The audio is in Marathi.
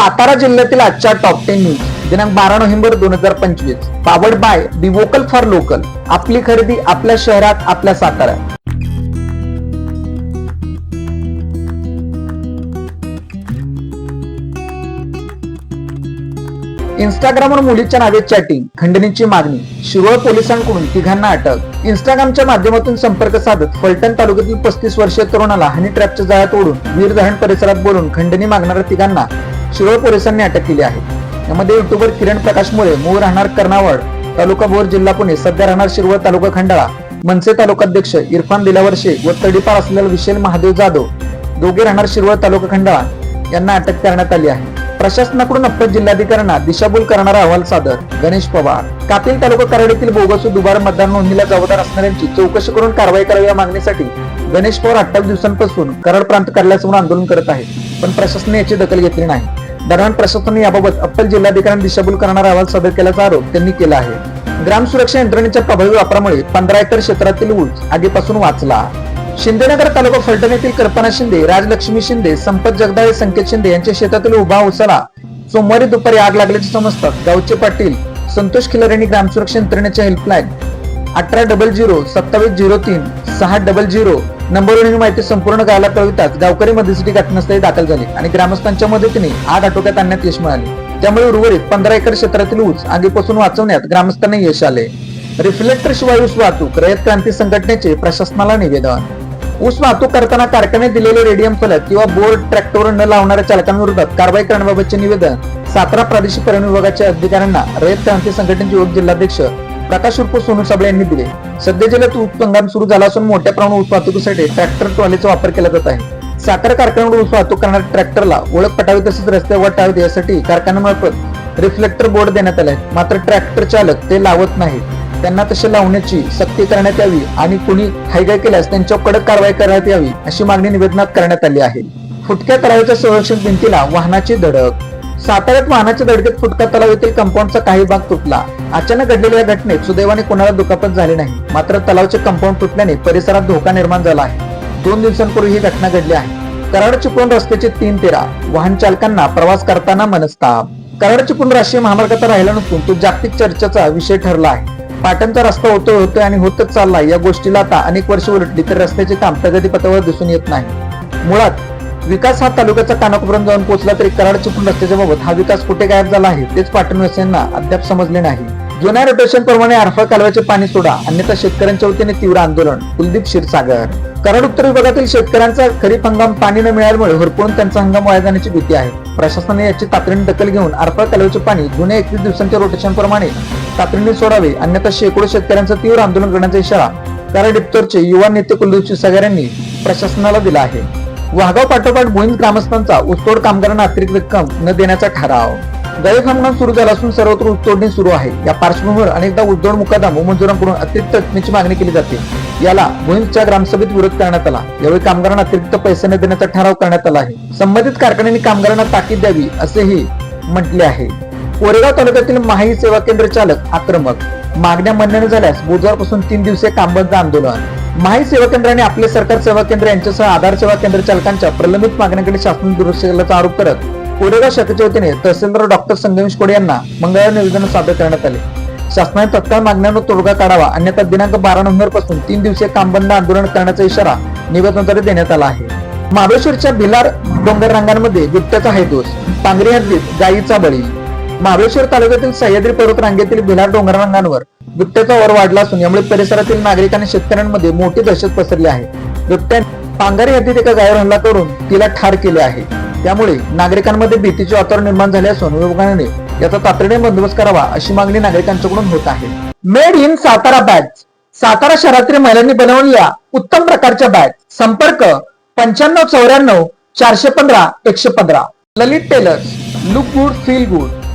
सातारा जिल्ह्यातील आजच्या टॉप टेन न्यूज दिनांक बारा नोव्हेंबर दोन हजार पंचवीस. Powered by be vocal for local आपली खरेदी आपल्या शहरात आपल्या सातारा इंस्टाग्रामवर मुलीच्या नावे चॅटिंग खंडणीची मागणी. शिरोळ पोलिसांकडून तिघांना अटक. इंस्टाग्रामच्या माध्यमातून संपर्क साधत फलटण तालुक्यातील पस्तीस वर्षीय तरुणाला हनी ट्रॅपच्या जाळ्यात ओढून वीरदहण परिसरात बोलून खंडणी मागणाऱ्या तिघांना शिरोळ पोलिसांनी अटक केली आहे. यामध्ये युट्यूबर किरण प्रकाश मुळे मूळ राहणार कर्नावड तालुका भोर जिल्हा पुणे सध्या राहणार शिरवळ तालुका खंडाळा मनसे तालुकाध्यक्ष इरफान दिलावर्षे व तडीपार असलेला विशेल महादेव जाधव दोघे राहणार शिरवळ तालुका खंडाळा यांना अटक करण्यात आली आहे. प्रशासनाकडून अप्पर जिल्हाधिकाऱ्यांना दिशाभूल करणारा अहवाल सादर गणेश पवार. कापिल तालुका कराड येथील बोगस दुबार मतदान नोंदणीला जबाबदार असणाऱ्यांची चौकशी करून कारवाई करावी या मागणीसाठी गणेश पवार अठ्ठावीस दिवसांपासून कराड प्रांत कार्यालयासमोर आंदोलन करत आहेत पण प्रशासनाने याची दखल घेतली नाही. दरम्यान प्रशासनाने याबाबत अप्पल जिल्हाधिकाऱ्यांनी दिशाभूल करणारा अहवाल सादर केल्याचा आरोप त्यांनी केला आहे. ग्राम सुरक्षा यंत्रणेच्या प्रभावी वापरामुळे पंधरा एकर क्षेत्रातील ऊस आगीपासून वाचला. शिंदेनगर तालुका फलटण येथील कल्पना शिंदे राजलक्ष्मी शिंदे संपत जगदाळे संकेत शिंदे यांच्या शेतातील उभा उसाला सोमवारी दुपारी आग लागल्याचे समजतात. गावचे पाटील संतोष खिलर यांनी ग्रामसुरक्षा यंत्रणेच्या हेल्पलाईन अठरा डबल झिरो सत्तावीस झिरो तीन सहा डबल झिरो नंबरवरून ही माहिती संपूर्ण गावाला कळविताच गावकरी मध्यस्थी घटनास्थळी दाखल झाले आणि ग्रामस्थांच्या मदतीने आग आटोक्यात आणण्यात यश मिळाले. त्यामुळे उर्वरित पंधरा एकर क्षेत्रातील ऊस आगीपासून वाचवण्यात ग्रामस्थांना यश आले. रिफ्लेक्टर शिवाय ऊस वाहतूक रयत क्रांती संघटनेचे प्रशासनाला निवेदन. ऊस वाहतूक करताना कारखान्यात दिलेले रेडियम फलक किंवा बोर्ड ट्रॅक्टरवर न लावणाऱ्या चालकांविरोधात कारवाई करण्याबाबतचे निवेदन सातारा प्रादेशिक परिवहन विभागाच्या अधिकाऱ्यांना रयत क्रांती संघटनेचे युवक जिल्हाध्यक्ष प्रकाश उर्फ सोनू साबळे यांनी दिले. सध्या जिल्ह्यात ऊस हंगाम सुरू झाला असून मोठ्या प्रमाणात ऊस वाहतुकीसाठी ट्रॅक्टर ट्रॉलीचा वापर केला जात आहे. साखर कारखान्यावर ऊस वाहतूक करणाऱ्या ट्रॅक्टरला ओळख पटावी तसेच रस्त्यावर टावी यासाठी कारखान्यामार्फत रिफ्लेक्टर बोर्ड देण्यात आले आहेत. मात्र ट्रॅक्टर चालक ते लावत नाहीत. त्यांना तसे लावण्याची सक्ती करण्यात यावी आणि कुणी हायगाय केल्यास त्यांच्यावर कडक कारवाई करण्यात यावी अशी मागणी निवेदनात करण्यात आली आहे. फुटक्या तळाव्याच्या संरक्षण भिंतीला वाहनाची धडक साताऱ्यात वाहनाच्या धडकेत फुटका तलाव येथील कंपाऊंडचा काही भाग तुटला. अचानक घडलेल्या या घटनेत सुदैवाने कोणाला दुखापत झाली नाही. मात्र तलावचे कंपाऊंड तुटल्याने परिसरात धोका निर्माण झाला आहे. दोन दिवसांपूर्वी ही घटना घडली आहे. कराड चिपळूण रस्त्याचे तीन तेरा. वाहन चालकांना प्रवास करताना मनस्ताप. कराड चिपळूण राष्ट्रीय महामार्गाचा राहिला नसून तो जागतिक चर्चेचा विषय ठरला आहे. पाटणचा रस्ता होतोय होतोय आणि होतच चाललाय या गोष्टीला आता अनेक वर्ष उलटली तर रस्त्याचे काम प्रगतीपथावर दिसून येत नाही. मुळात विकास हा तालुक्याचा कानाकोपर्यंत जाऊन पोहोचला तरी कराड चुकून रस्त्याच्या बाबत हा विकास कुठे गायब झाला आहे तेच पाटणवासियांना अद्याप समजले नाही. जुन्या रोटेशन प्रमाणे आरफा कालव्याचे पाणी सोडा अन्यथा शेतकऱ्यांच्या वतीने तीव्र आंदोलन कुलदीप क्षीरसागर. कराड उत्तर विभागातील शेतकऱ्यांचा खरीप हंगाम पाणी न मिळाल्यामुळे होरपळून त्यांचा हंगाम वाया जाण्याची भीती आहे. प्रशासनाने याची तातडीने दखल घेऊन आरफा कालव्याचे पाणी जुन्या एकवीस दिवसांच्या रोटेशन प्रमाणे तातडीने सोडावे अन्यथा शेकडो शेतकऱ्यांचं तीव्र आंदोलन करण्याचा इशारा कराड इफ्तरचे युवा नेते कुलदीप क्षीरसागर यांनी प्रशासनाला दिला आहे. वाघाव पाठोपाठ मोहीम ग्रामस्थांचा ऊसतोड कामगारांना अतिरिक्त रक्कम न देण्याचा ठराव. गळीत हंगाम सुरू झाला असून सर्वत्र ऊसतोडणी सुरू आहे. या पार्श्वभूमीवर अनेकदा उद्योग मुकादम व अतिरिक्त रकमेची मागणी केली जाते. याला मोहिमच्या ग्रामसभेत विरोध करण्यात आला. यावेळी कामगारांना अतिरिक्त पैसे न देण्याचा ठराव करण्यात आला आहे. संबंधित कारखान्यांनी कामगारांना ताकीद द्यावी असेही म्हटले आहे. कोरेगाव तालुक्यातील माही सेवा केंद्र चालक आक्रमक. मागण्या मान्य न झाल्यास बुधवारपासून तीन दिवसीय कामबंद आंदोलन. माही सेवा केंद्राने आपले सरकार सेवा केंद्र यांच्यासह आधार सेवा केंद्र चालकांच्या प्रलंबित मागण्यांकडे शासन दुरुस्त केल्याचा आरोप करत कोरेगाव शाखेच्या वतीने तहसीलदार डॉक्टर संगमेश कोडे यांना मंगळवार निवेदन सादर करण्यात आले. शासनाने तत्काळ मागण्यांवर तोडगा काढावा अन्यथा दिनांक बारा नोव्हेंबरपासून तीन दिवसीय कामबंद आंदोलन करण्याचा इशारा निवेदनाद्वारे देण्यात आला आहे. महाबळेश्वरच्या भिलार डोंगर रांगांमध्ये बिबट्याचा हैदोस पांगरी हद्दीत गायीचा बळी. महाबळेश्वर तालुक्यातील सह्याद्री पर्वत रांगेतील भिलार डोंगररांगांवर बिबट्याचा वर वाढला असून यामुळे परिसरातील नागरिक आणि शेतकऱ्यांमध्ये मोठी दहशत पसरली आहे. बिबट्याने पांगारी हद्दीत एका गायवर हल्ला करून तिला ठार केले आहे. त्यामुळे नागरिकांमध्ये भीतीचे वातावरण निर्माण झाले असून विभागाने याचा तातडीने बंदोबस्त करावा अशी मागणी नागरिकांच्याकडून होत आहे. Made in Satara bag Satara शहरातील महिलांनी बनवलेल्या उत्तम प्रकारच्या बॅग संपर्क पंच्याण्णव चौऱ्याण्णव चारशे पंधरा एकशे पंधरा. Lalit tailors look good feel good